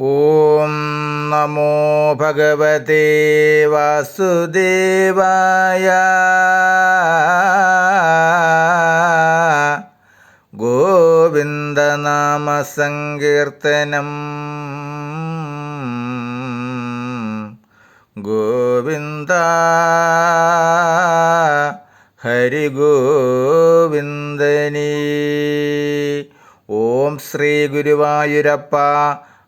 ഓം നമോ ഭഗവതേ വാസുദേവായ ഗോവിന്ദനാമസങ്കീർത്തനം ഗോവിന്ദ ഹരി ഗോവിന്ദനീ ഓം ശ്രീ ഗുരുവായൂരപ്പ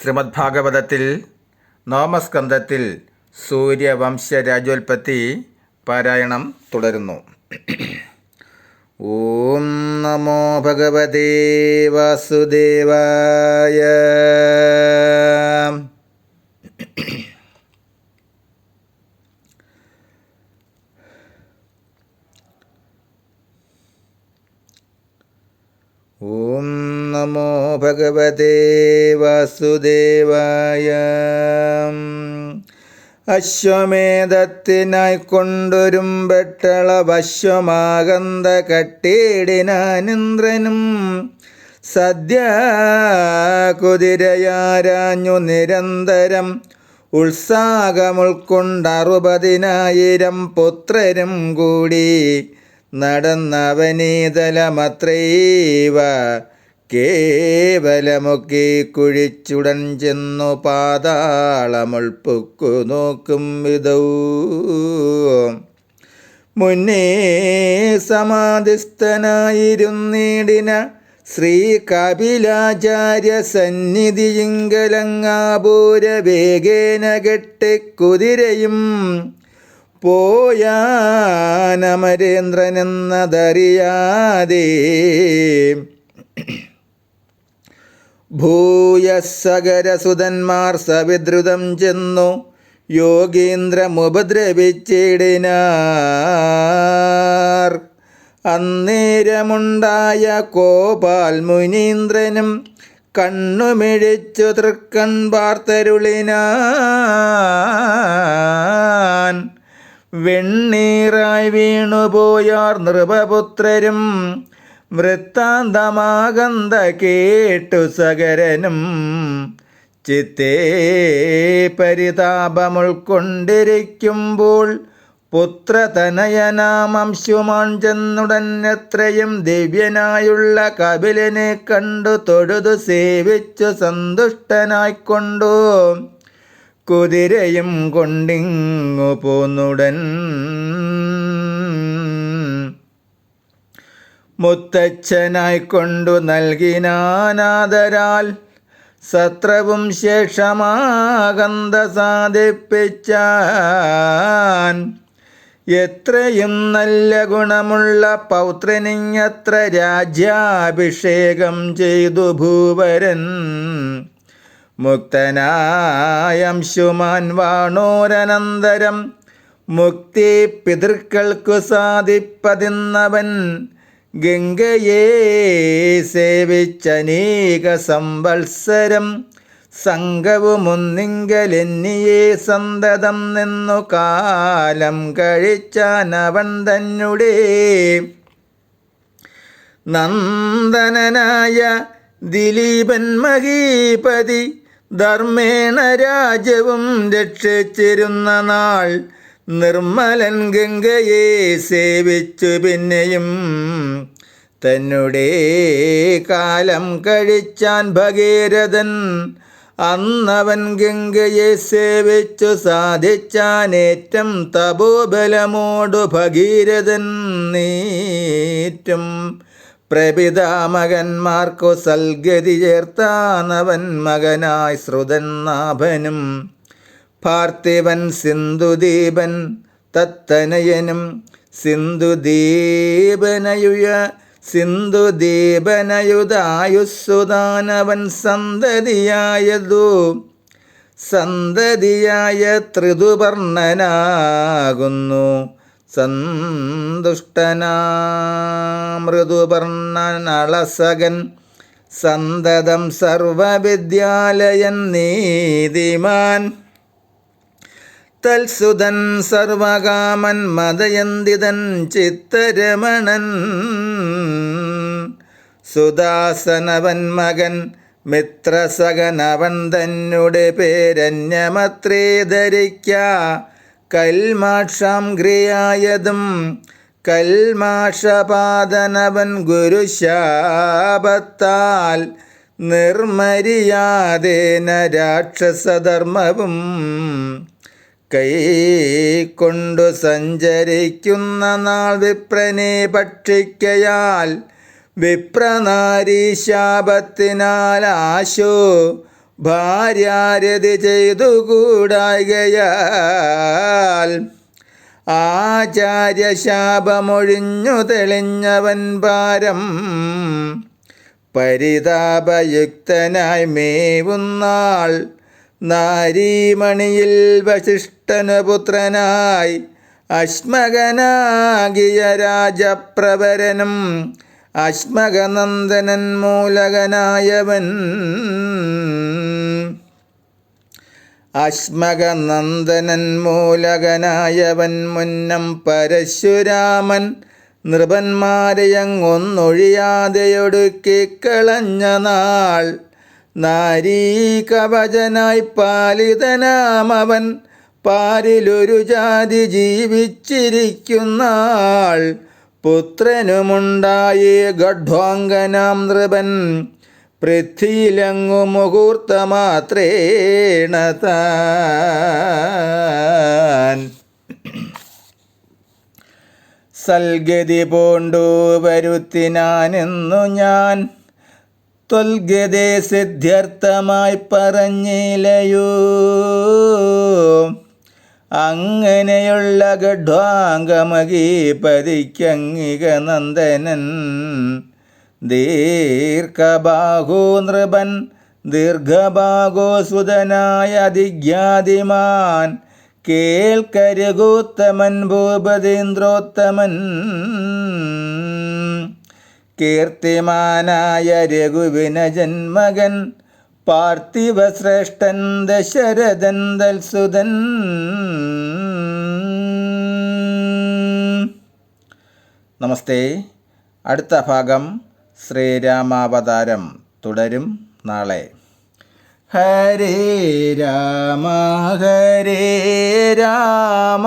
ശ്രീമദ് ഭാഗവതത്തിൽ നോമസ്കന്ധത്തിൽ സൂര്യവംശരാജോൽപത്തി പാരായണം തുടരുന്നു. ഓം നമോ ഭഗവതേ വാസുദേവായ നമോ ഭഗവതേ വാസുദേവായ അശ്വമേധത്തിനായി കൊണ്ടൊരും പെട്ടള വശ്വമാകന്ത കട്ടീടിനാനിന്ദ്രനും സദ്യ കുതിരയാരാഞ്ഞു നിരന്തരം ഉത്സാഹമുൾക്കൊണ്ടറുപതിനായിരം പുത്രരും കൂടി നടന്നവനീതലമത്രൈവ കേവലമൊക്കെ കുഴിച്ചുടൻ ചെന്നു പാതാളമുൾപ്പുക്കു നോക്കും വിധൗ. മുന്നേ സമാധിസ്ഥനായിരുന്നീടിന ശ്രീ കപിലാചാര്യ സന്നിധിയിങ്കലങ്ങാപൂര വേഗേന കെട്ടിക്കുതിരയും. പോയാനമരേന്ദ്രനെന്നതറിയാതെ ഭൂയസകരസുതന്മാർ സവിദ്രുതം ചെന്നു. യോഗീന്ദ്രമുപദ്രവിച്ചിടിനാർ. അന്നേരമുണ്ടായ കോപാൽ മുനീന്ദ്രനും കണ്ണുമിഴിച്ചു തൃക്കൺ പാർത്തരുളിനാൻ വെണ്ണീറായി വീണുപോയാർ നൃപപുത്രരും വൃത്താന്തമാകന്ത കേട്ടു സകരനും. ചിത്തേ പരിതാപമുൾക്കൊണ്ടിരിക്കുമ്പോൾ പുത്രതനയനാമംശുമാൻ ചെന്നുടൻ എത്രയും ദിവ്യനായുള്ള കപിലനെ കണ്ടു തൊഴുതു സേവിച്ചു സന്തുഷ്ടനായിക്കൊണ്ടു. കുതിരയും കൊണ്ടിങ്ങു പോന്നുടൻ മുത്തച്ഛനായിക്കൊണ്ടു നൽകിനാനാദരാൽ സത്രവും ശേഷമാകന്ത സാധിപ്പിച്ചാൻ. എത്രയും നല്ല ഗുണമുള്ള പൗത്രനിങ്ങത്ര രാജ്യാഭിഷേകം ചെയ്തു ഭൂവരൻ. മുക്തനായംശുമാൻ വാണോരനന്തരം മുക്തി പിതൃക്കൾക്കു സാധിപ്പതിന്നവൻ. ഗംഗയെ സേവിച്ചനേക സംവത്സരം സംഘവുമൊന്നിങ്കലെന്നിയെ സന്തതം നിന്നു കാലം കഴിച്ചാനവൻ തന്നെ നന്ദനനായ ദിലീപൻ മഹീപതി ധർമ്മേണ രാജ്യവും രക്ഷിച്ചിരുന്ന നാൾ നിർമ്മലൻ ഗംഗയെ സേവിച്ചു പിന്നെയും തന്നെ കാലം കഴിച്ചാൻ ഭഗീരഥൻ അന്നവൻ ഗംഗയെ സേവിച്ചു സാധിച്ചാനേറ്റം തപോബലമോടു ഭഗീരഥൻ നീറ്റും. പ്രപിതാമകന്മാർക്കു സൽഗതി ചേർത്താനവൻ മകനായി ശ്രുതൻ നാഭനും. പാർത്ഥിവൻ സിന്ധുദീപൻ തത്തനയനും സിന്ധുദീപനയുയ സിന്ധുദീപനയുതായുസ്സുദാനവൻ സന്തതിയായതു. സന്തതിയായ ത്രിതുപർണനാകുന്നു. സന്തുഷ്ടനാമൃദുപർണനളസകൻ സന്തതം സർവവിദ്യാലയൻ നീതിമാൻ. തൽസുതൻ സർവകാമൻ മദയന്തിതൻ ചിത്തരമണൻ. സുദാസനവൻ മകൻ മിത്രസകനവൻ തന്നുടെ പേരന്യമത്രേ ധരിക്ക. കൽമാക്ഷാം ഗ്രിയായതും കൽമാഷപാദനവൻ ഗുരുശാപത്താൽ നിർമര്യാദേന രാക്ഷസധർമ്മവും. കൈക്കൊണ്ടു സഞ്ചരിക്കുന്ന നാൾ വിപ്രനെ ഭക്ഷിക്കയാൽ വിപ്രനാരീശാപത്തിനാൽ ശാപത്തിനാൽ ആശോ ഭാര്യാരതി ചെയ്തു കൂടായകയാൽ ആചാര്യശാപമൊഴിഞ്ഞു തെളിഞ്ഞവൻ പാരം പരിതാപയുക്തനായി മേവുന്നാൾ നാരീമണിയിൽ വശിഷ്ഠനുപുത്രനായി അശ്മകനാകിയ രാജപ്രവരനും അശ്മകനന്ദനൻ മൂലകനായവൻ. അശ്മകനന്ദനൻ മൂലകനായവൻ മുന്നം പരശുരാമൻ നൃപന്മാരെയങ്ങൊന്നൊഴിയാതെയൊടുക്കിക്കളഞ്ഞ നാൾ നാരീകവചനായി പാലിതനാമവൻ പാരിലൊരു ജാതി ജീവിച്ചിരിക്കുന്നാൾ പുത്രനുമുണ്ടായേ ഗഡ്വാംഗനാം നൃപൻ. പൃഥ്വിയിലങ്ങു മുഹൂർത്തമാത്രേണ സൽഗതി പോണ്ടു വരുത്തിനാനെന്നു ഞാൻ ത്വൽഗതേ സിദ്ധ്യർത്ഥമായി പറഞ്ഞില്ലയോ അങ്ങനെയുള്ള ഗഡ്വാംഗമകീപതിക്കങ്ങിക നന്ദനൻ ദീർഘബാഹോ നൃപൻ ദീർഘബാഹോ സുതനായ അതിജ്ഞാതിമാൻ കേൾക്കരുകൂത്തമൻ ഭൂപതീന്ദ്രോത്തമൻ. കീർത്തിമാനായ രഘുവിന ജന്മകൻ പാർത്ഥിവശ്രേഷ്ഠൻ ദശരഥൻ ദൽസുതൻ. നമസ്തേ. അടുത്ത ഭാഗം ശ്രീരാമാവതാരം തുടരും നാളെ. ഹരേ രാമ ഹരേ രാമ.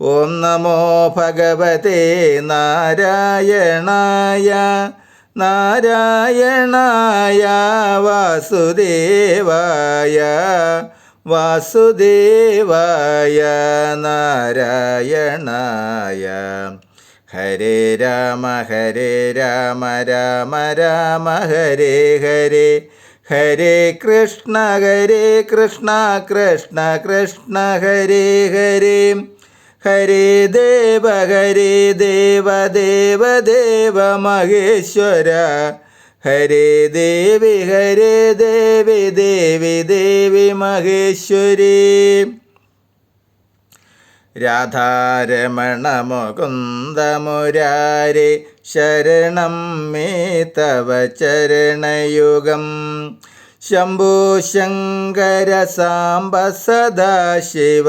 ഓം നമോ ഭഗവതേ നാരായണായ നാരായണായ വാസുദേവായ വാസുദേവായ നാരായണായ. ഹരേ രാമ ഹരേ രാമ രാമ രാമ ഹരേ ഹരേ ഹരേ കൃഷ്ണ ഹരേ കൃഷ്ണ കൃഷ്ണ കൃഷ്ണ ഹരേ ഹരേ. ഹരേ ദേവ ഹരേ ദേവ ദേവ ദേവ മഹേശ്വര. ഹരേ ദേവി ഹരേ ദേവി ദേവി ദേവി മഹേശ്വരി. രാധാരമണ മുകുന്ദമുരാരി ശരണം മേ തവ ചരണയുഗം. ശംഭോ ശങ്കര സാംബ സദാശിവ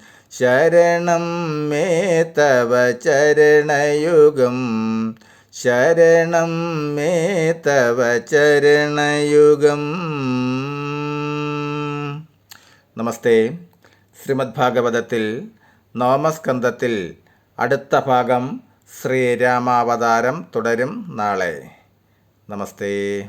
ശരണം മേ തവ ചരണയുഗം. ശരണം മേ തവ ചരണയുഗം. നമസ്തേ. ശ്രീമദ് ഭാഗവതത്തിൽ നോമസ്കന്ധത്തിൽ അടുത്ത ഭാഗം ശ്രീരാമാവതാരം തുടരും നാളെ. നമസ്തേ.